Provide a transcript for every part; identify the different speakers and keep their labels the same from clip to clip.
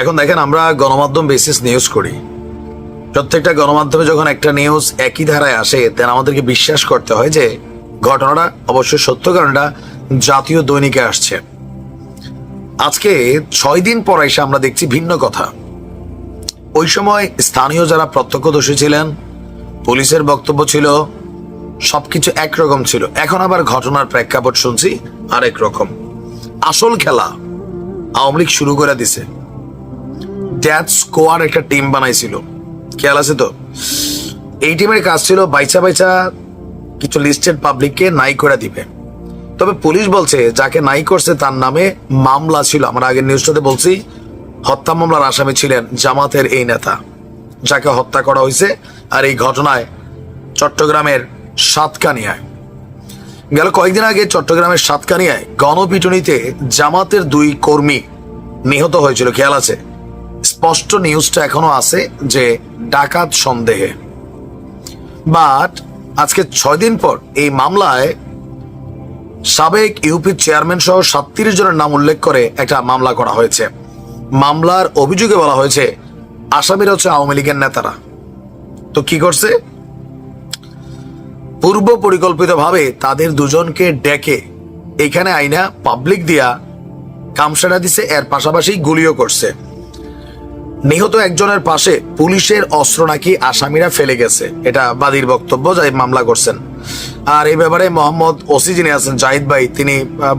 Speaker 1: এখন দেখেন আমরা গণমাধ্যম বেসিস নিউজ করি। প্রত্যেকটা গণমাধ্যমে যখন একটা নিউজ একই ধারায় আসে দেন আমাদেরকে বিশ্বাস করতে হয় যে ঘটনাটা অবশ্যই সত্য, কারণ এটা জাতীয় দৈনিকে আসছে। আজকে ছয় দিন পর এসে আমরা দেখছি ভিন্ন কথা। ওই সময় স্থানীয় যারা প্রত্যক্ষদর্শী ছিলেন, পুলিশের বক্তব্য ছিল, সবকিছু একরকম ছিল। এখন আবার ঘটনার প্রেক্ষাপট শুনছি আরেক রকম। আসল খেলা আওয়ামী লীগ শুরু করে দিছে। ড্যাথ স্কোয়ার একটা টিম বানাইছিল। খেয়াল আছে তো? এই টিমের কাজ ছিল বাইচা বাইচা কিছু লিস্টেড পাবলিককে নাই করে দিবে। তবে পুলিশ বলছে, যাকে নাই করছে তার নামে মামলা ছিল। আমরা আগের নিউজটাতে বলছি, হত্যা মামলার আসামি ছিলেন জামাতের এই নেতা, যাকে হত্যা করা হয়েছে আর এই ঘটনায় চট্টগ্রামের সাতকানিয়ায়। গেল কয়েকদিন আগে চট্টগ্রামের সাতকানিয়ায় গণপিটুনিতে জামাতের দুই কর্মী নিহত হয়েছিল, খেয়াল আছে। স্পষ্ট নিউজটা এখনও আছে যে ডাকাত সন্দেহে। বাট আজকে ছয় দিন পর এই মামলায় সাবেক ইউপি চেয়ারম্যান সহ সাতত্রিশ জনের নাম উল্লেখ করে একটা মামলা করা হয়েছে। মামলার অভিযোগে বলা হয়েছে, আসামিরা হচ্ছে আওয়ামী লীগের নেতারা। তো কি করছে? পূর্ব পরিকল্পিতভাবে তাদের দুজনকে ডেকে এখানে আইনা পাবলিক দিয়া কামসারা দিছে, এর পাশাপাশি গুলিও করছে। নিহত একজনের পাশে পুলিশের অস্ত্র নাকি আসামিরা ফেলে গেছে। এটা বাদীর বক্তব্য যাই মামলা করছেন। আর এই ব্যাপারে মোহাম্মদ ওসি যিনি আছেন, জাহিদ ভাই, তিনি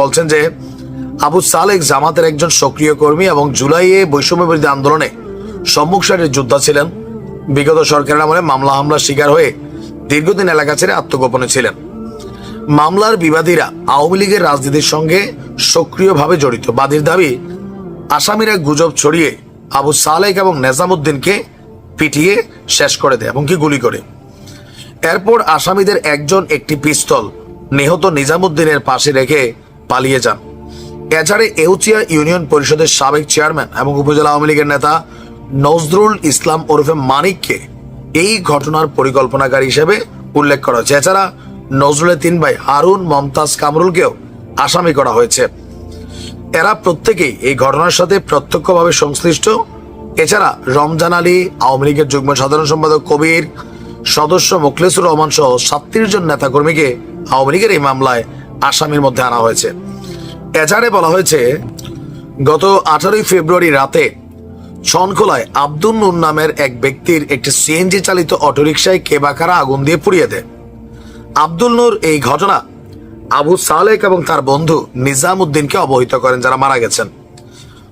Speaker 1: বলছেন যে আবু সালেক জামাতের একজন সক্রিয় কর্মী এবং জুলাইয়ে বৈষম্য বিরোধী আন্দোলনে সম্মুখ সারির যোদ্ধা ছিলেন। বিগত সরকারের আমলে মামলা হামলার শিকার হয়ে দীর্ঘদিন এলাকা ছেড়ে আত্মগোপনে ছিলেন। মামলার বিবাদীরা আওয়ামী লীগের রাজনীতির সঙ্গে সক্রিয়ভাবে জড়িত। বাদীর দাবি, আসামিরা গুজব ছড়িয়ে আবু সালেক এবং নেজামুদ্দিনকে পিটিয়ে শেষ করে দেয় এবং কি গুলি করে। এরপর আসামিদের একজন একটি পিস্তল নিহত নিজামুদ্দিনের পাশে রেখে পালিয়ে যান। এছাড়া এউচিয়া ইউনিয়ন পরিষদের সাবেক চেয়ারম্যান এবং উপজেলা আওয়ামী লীগের নেতা নজরুল ইসলাম ওরফে মানিককে এই ঘটনার পরিকল্পনাকারী হিসেবে উল্লেখ করা হয়েছে। এছাড়া নজরুলের তিন ভাই হারুন, মমতাজ, কামরুলকেও আসামি করা হয়েছে। এরা প্রত্যেকেই এই ঘটনার সাথে প্রত্যক্ষভাবে সংশ্লিষ্ট। এছাড়া রমজান আলী, আওয়ামী লীগের যুগ্ম সাধারণ সম্পাদক কবির, সদস্য মোখলেসুর রহমান সহ সাতত্রিশ জন নেতাকর্মীকে আওয়ামী লীগের এই মামলায় আসামির মধ্যে আনা হয়েছে। এছাড়া বলা হয়েছে, গত আঠারোই ফেব্রুয়ারি রাতে ছনখোলায় আব্দুল নুর নামের এক ব্যক্তির একটি সিএনজি চালিত অটোরিকশায় কেবাকারা আগুন দিয়ে পুড়িয়ে দেয়। আব্দুল নূর এই ঘটনা আবু সালেক এবং তার বন্ধু নিজামুদ্দিনকে অবহিত করেন যারা মারা গেছেন।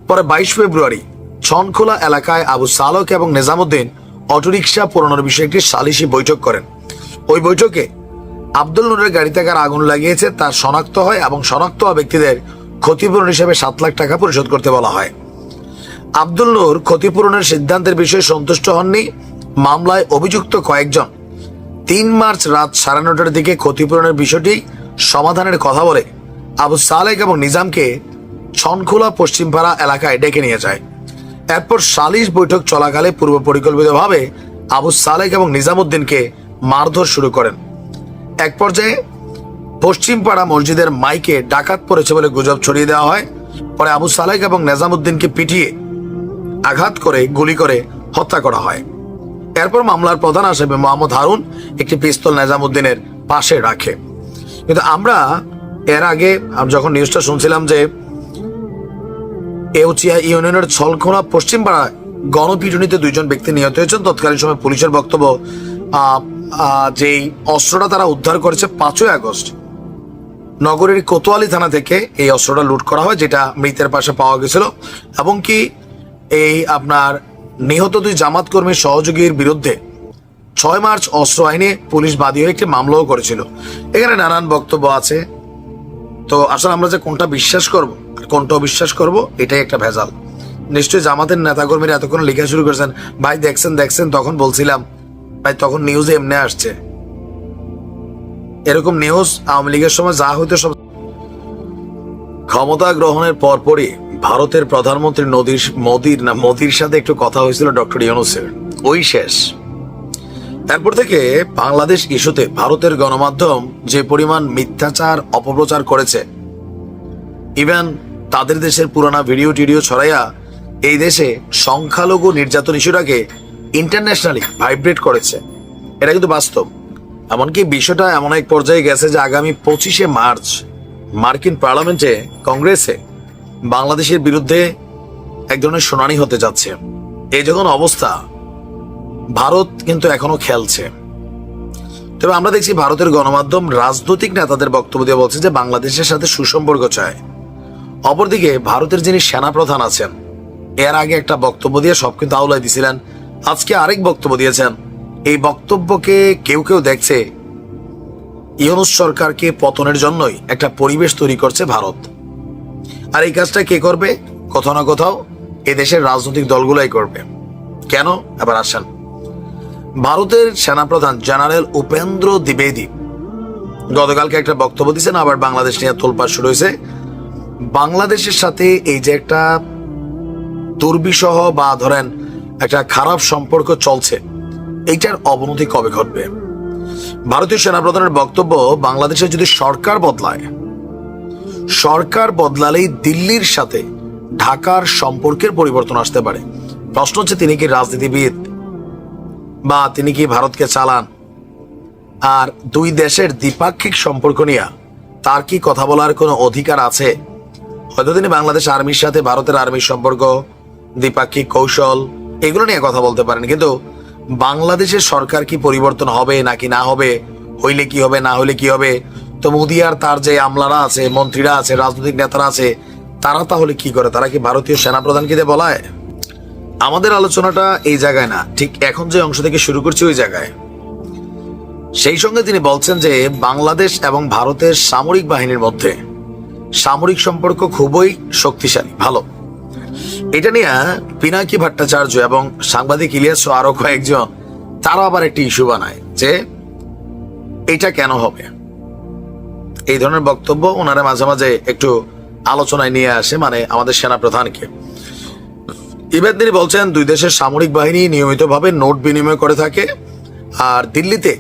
Speaker 1: পরে বাইশ ফেব্রুয়ারি ছনখোলা এলাকায় আবু সালক এবং নিজামুদ্দিন অটোরিকশা পুরানোর বিষয়ে একটি সালিশি বৈঠক করেন। ওই বৈঠকে আব্দুল নূরের গাড়িতে কার আগুন লাগিয়েছে, তার শনাক্ত হয় এবং শনাক্ত হওয়া ব্যক্তিদের ক্ষতিপূরণ হিসেবে সাত লাখ টাকা পরিশোধ করতে বলা হয়। আব্দুল নূর ক্ষতিপূরণের সিদ্ধান্তের বিষয়ে সন্তুষ্ট হননি। মামলায় অভিযুক্ত কয়েকজন। তিন মার্চ রাত সাড়ে নটার দিকে ক্ষতিপূরণের বিষয়টি সমাধানের কথা বলে আবু সালেক এবং নিজামকে ছনখোলা পশ্চিমপাড়া এলাকায় ডেকে নিয়ে যায়। এরপর সালিশ বৈঠক চলাকালে পূর্ব পরিকল্পিতভাবে আবু সালেক এবং নিজামুদ্দিনকে মারধর শুরু করেন। এক পর্যায়ে পশ্চিমপাড়া মসজিদের মাইকে ডাকাত পড়েছে বলে গুজব ছড়িয়ে দেওয়া হয়। পরে আবু সালেক এবং নেজামুদ্দিনকে পিটিয়ে আঘাত করে, গুলি করে হত্যা করা হয়। এরপর মামলার প্রধান আসামি মোহাম্মদ হারুন, একটি পিস্তল নেজামুদ্দিনের পাশে রাখে। কিন্তু আমরা এর আগে যখন নিউজটা শুনছিলাম যে এউচিয়া ইউনিয়নের ছলখোনা পশ্চিমপাড়ায় গণপিটুনিতে দুইজন ব্যক্তি নিহত হয়েছেন। তৎকালীন সময় পুলিশের বক্তব্য যেই অস্ত্রটা তারা উদ্ধার করেছে পাঁচই আগস্ট। নগরীর কোতোয়ালি থানা থেকে এই অস্ত্রটা লুট করা হয়, যেটা মৃতের পাশে পাওয়া গেছিল। এবং কি এই আপনার নিহত দুই জামাত কর্মীর সহযোগীর বিরুদ্ধে ছয় মার্চ অস্ত্র আইনে পুলিশ বাদী হয়ে একটি মামলাও করেছিল। এখানে নানান বক্তব্য আছে। তো আসলে আমরা যে কোনটা বিশ্বাস করব আর কোনটা অবিশ্বাস করব, এটাই একটা ভেজাল। নিশ্চয়ই জামাতের নেতাকর্মীরা এতক্ষণ লেখা শুরু করেছেন, ভাই, দেখছেন দেখছেন, তখন বলছিলাম, ভাই, তখন নিউজে এমনি আসছে। এরকম নিউজ আওয়ামী লীগের সময় যা হইতো সব ক্ষমতা গ্রহণের পরপরই ভারতের প্রধানমন্ত্রী নদীর মোদির না, মোদির সাথে একটু কথা হয়েছিল ডক্টর ইউনুসের। ওই শেষ। তারপর থেকে বাংলাদেশ ইস্যুতে ভারতের গণমাধ্যম যে পরিমাণ মিথ্যাচার, অপপ্রচার করেছে, ইভেন তাদের দেশের পুরানা ভিডিও টিডিও ছড়াইয়া এই দেশে সংখ্যালঘু নির্যাতন ইস্যুটাকে ইন্টারন্যাশনালি ভাইব্রেট করেছে। এটা কিন্তু বাস্তব। এমনকি বিষয়টা এমন এক পর্যায়ে গেছে যে আগামী পঁচিশে মার্চ মার্কিন পার্লামেন্টে, কংগ্রেসে বাংলাদেশের বিরুদ্ধে এক ধরনের শুনানি হতে যাচ্ছে। এই যখন অবস্থা ভারত কিন্তু এখনও খেলছে। তবে আমরা দেখছি ভারতের গণমাধ্যম রাজনৈতিক নেতাদের বক্তব্য দিয়ে বলছে যে বাংলাদেশের সাথে সুসম্পর্ক চায় অপরদিকে ভারতের যিনি সেনাপ্রধান আছেন, এর আগে একটা বক্তব্য দিয়ে সব কিন্তু আউলাই দিছিলেন। আজকে আরেক বক্তব্য দিয়েছেন। এই বক্তব্যকে কেউ কেউ দেখছে, ইউনুস সরকারকে পতনের জন্যই একটা পরিবেশ তৈরি করছে ভারত। আর এই কাজটা কে করবে? কোথাও না কোথাও এদেশের রাজনৈতিক দলগুলাই করবে। কেন? এবার আসেন। ভারতের সেনাপ্রধান জেনারেল উপেন্দ্র দ্বিবেদী গতকালকে একটা বক্তব্য দিয়েছেন, আবার বাংলাদেশ নিয়ে তোলপাড় শুরু হয়েছে। বাংলাদেশের সাথে এই যে একটা দুর্বিষহ বা ধরেন একটা খারাপ সম্পর্ক চলছে, এইটার অবনতি কবে ঘটবে? ভারতীয় সেনাপ্রধানের বক্তব্য, বাংলাদেশে যদি সরকার বদলায়, সরকার বদলালেই দিল্লির সাথে ঢাকার সম্পর্কের পরিবর্তন আসতে পারে। প্রশ্ন হচ্ছে, তিনি কি রাজনীতিবিদ বা তিনি কি ভারতকে চালান? আর দুই দেশের দ্বিপাক্ষিক সম্পর্ক নিয়ে তার কি কথা বলার কোনো অধিকার আছে? হয়তো তিনি বাংলাদেশ আর্মির সাথে ভারতের আর্মির সম্পর্ক, দ্বিপাক্ষিক কৌশল, এগুলো নিয়ে কথা বলতে পারেন। কিন্তু বাংলাদেশের সরকার কি পরিবর্তন হবে নাকি না হবে, হইলে কি হবে, না হইলে কি হবে? তো মোদি আর তার যে আমলারা আছে, মন্ত্রীরা আছে, রাজনৈতিক নেতারা আছে, তারা তাহলে কি করে? তারা কি ভারতীয় সেনাপ্রধানকে বলায়? আমাদের আলোচনাটা এই জায়গায় না, ঠিক এখন যে অংশ থেকে শুরু করছি ওই জায়গায়। সেই সঙ্গে তিনি বলছেন যে বাংলাদেশ এবং ভারতের সামরিক বাহিনীর মধ্যে সামরিক সম্পর্ক খুবই শক্তিশালী, ভালো। এটা নিয়ে পিনাকি ভট্টাচার্য এবং সাংবাদিক ইলিয়াস আরও কয়েকজন, তারা আবার একটি ইস্যু বানায় যে এটা কেন হবে? এই ধরনের বক্তব্য ওনারা মাঝে মাঝে একটু আলোচনায় নিয়ে আসে মানে আমাদের সেনা প্রধানকে ইভেন তিনি বলছেন, দুই দেশের সামরিক বাহিনী নিয়মিতভাবে নোট বিনিময় করে থাকে। আর দিল্লিতে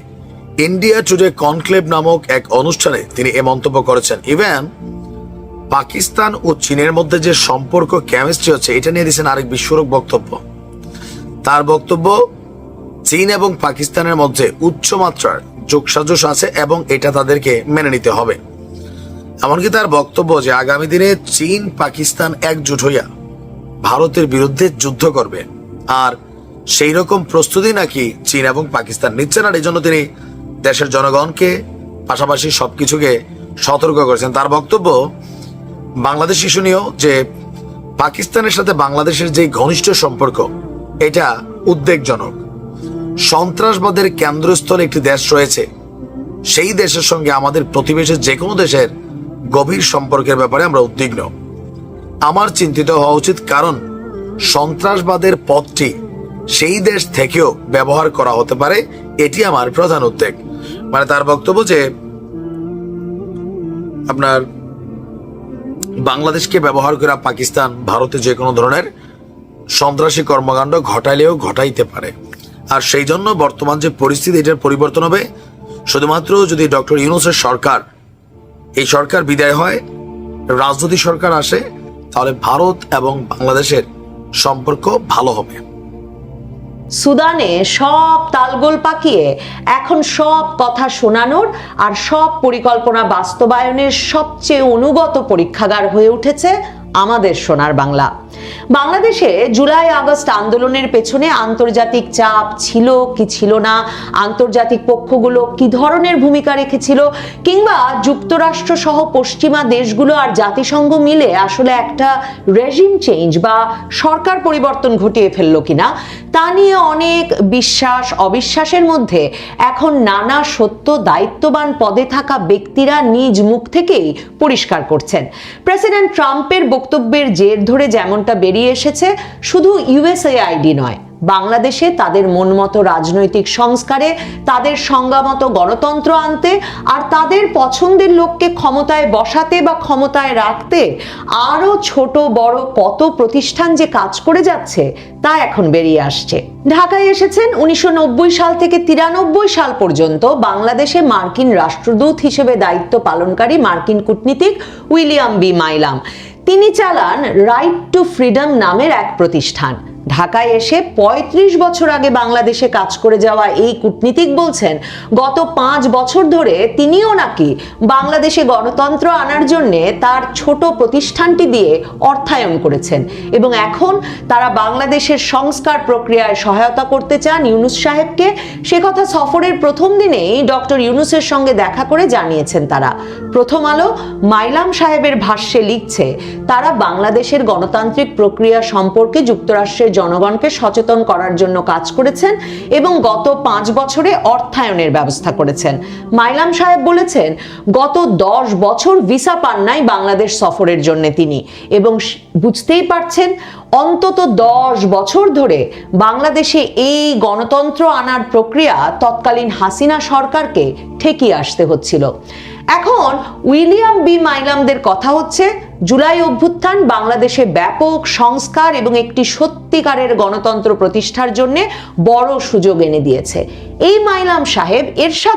Speaker 1: ইন্ডিয়া টুডে কনক্লেভ নামক এক অনুষ্ঠানে তিনি এ মন্তব্য করেছেন। ইভেন, পাকিস্তান ও চীনের মধ্যে যে সম্পর্ক কেমিস্ট্রি হচ্ছে, এটা নিয়ে দিয়েছেন আরেক বিস্ফোরক বক্তব্য। তার বক্তব্য, চীন এবং পাকিস্তানের মধ্যে উচ্চ মাত্রার যোগসাজশ আছে এবং এটা তাদেরকে মেনে নিতে হবে। এমনকি তার বক্তব্য যে আগামী দিনে চীন পাকিস্তান একজোট হইয়া ভারতের বিরুদ্ধে যুদ্ধ করবে। আর সেই রকম প্রস্তুতি নাকি চীন এবং পাকিস্তান নিচ্ছে না এই জন্য তিনি দেশের জনগণকে পাশাপাশি সবকিছুকে সতর্ক করেছেন। তার বক্তব্য, বাংলাদেশ নিয়েও যে পাকিস্তানের সাথে বাংলাদেশের যে ঘনিষ্ঠ সম্পর্ক, এটা উদ্বেগজনক। সন্ত্রাসবাদের কেন্দ্রস্থলে একটি দেশ রয়েছে, সেই দেশের সঙ্গে আমাদের প্রতিবেশী যে কোনো দেশের গভীর সম্পর্কের ব্যাপারে আমরা উদ্বিগ্ন। আমার চিন্তিত হওয়া উচিত কারণ সন্ত্রাসবাদের পথটি সেই দেশ থেকেও ব্যবহার করা হতে পারে, এটি আমার প্রধান উদ্বেগ। মানে তার বক্তব্য যে আপনার বাংলাদেশকে ব্যবহার করে পাকিস্তান, ভারতে যে কোনো ধরনের সন্ত্রাসী কর্মকাণ্ড ঘটাইলেও ঘটাইতে পারে। আর সেই জন্য বর্তমান যে পরিস্থিতি, এটার পরিবর্তন হবে। শুধুমাত্র যদি ডক্টর ইউনুসের সরকার, এই সরকার বিদায় হয়, রাজনৈতিক সরকার আসে তাহলে ভারত এবং বাংলাদেশের সম্পর্ক ভালো হবে।
Speaker 2: সুদানে সব তালগোল পাকিয়ে এখন সব কথা শোনানোর আর সব পরিকল্পনা বাস্তবায়নের সবচেয়ে অনুগত পরীক্ষাগার হয়ে উঠেছে আমাদের সোনার বাংলা। বাংলাদেশে জুলাই আগস্ট আন্দোলনের পেছনে আন্তর্জাতিক চাপ ছিল কি ছিল না? আন্তর্জাতিক পক্ষগুলো কি ধরনের ভূমিকা রেখেছিল? কিংবা যুক্তরাষ্ট্র সহ পশ্চিমা দেশগুলো আর জাতিসংঘ মিলে আসলে একটা রেজিম চেঞ্জ বা সরকার পরিবর্তন ঘটিয়ে ফেলল কিনা? তা নিয়ে অনেক বিশ্বাস, অবিশ্বাসের মধ্যে এখন নানা সত্য দায়িত্ববান পদে থাকা ব্যক্তিরা নিজ মুখ থেকেই পরিষ্কার করছেন। প্রেসিডেন্ট ট্রাম্পের বক্তব্যের জের ধরে যেমনটা বেরিয়ে এসেছে, শুধু ইউএসএআইডি নয়, বাংলাদেশে তাদের মনমতো রাজনৈতিক সংস্কারে, তাদের সংজ্ঞামতো গণতন্ত্র আনতে, আর তাদের পছন্দের লোককে ক্ষমতায় বসাতে বা ক্ষমতায় রাখতে আরও ছোট বড় কত প্রতিষ্ঠান যে কাজ করে যাচ্ছে, তা এখন বেরিয়ে আসছে। ঢাকায় এসেছেন উনিশশো নব্বই সাল থেকে তিরানব্বই সাল পর্যন্ত বাংলাদেশে মার্কিন রাষ্ট্রদূত হিসেবে দায়িত্ব পালনকারী মার্কিন কূটনীতিক উইলিয়াম বি মাইলাম। তিনি চালান রাইট টু ফ্রিডম নামের এক প্রতিষ্ঠান। ঢাকায় এসে ৩৫ বছর আগে বাংলাদেশে কাজ করে যাওয়া এই কূটনীতিক বলছেন, গত পাঁচ বছর ধরে তিনিও নাকি বাংলাদেশে গণতন্ত্র আনার জন্য তার ছোট প্রতিষ্ঠানটি দিয়ে অর্থায়ন করেছেন এবং এখন তারা বাংলাদেশের সংস্কার প্রক্রিয়ায় সহায়তা করতে চান ইউনুস সাহেবকে। সে কথা সফরের প্রথম দিনেই ডক্টর ইউনুসের সঙ্গে দেখা করে জানিয়েছেন তারা। প্রথম আলো মাইলাম সাহেবের ভাষ্যে লিখছে, তারা বাংলাদেশের গণতান্ত্রিক প্রক্রিয়া সম্পর্কে যুক্তরাষ্ট্রের জনগণকে সচেতন করার জন্য কাজ করেছেন এবং গত পাঁচ বছরে অর্থায়নের ব্যবস্থা করেছেন। মাইলাম সাহেব বলেছেন, গত দশ বছর ভিসা পান নাই বাংলাদেশ সফরের জন্য তিনি এবং বুঝতেই পারছেন, অন্তত দশ বছর ধরে বাংলাদেশে এই গণতন্ত্র আনার প্রক্রিয়া তৎকালীন হাসিনা সরকারকে ঠেকিয়ে আসতে হচ্ছিল। এখন উইলিয়াম বি মাইলামদের কথা হচ্ছে, জুলাই অভ্যুত্থান বাংলাদেশে ব্যাপক সংস্কার এবং একটি সত্যিকারের গণতন্ত্র প্রতিষ্ঠার জন্য বড় সুযোগ এনে দিয়েছে। এই মাইলাম সাহেব এরশাদ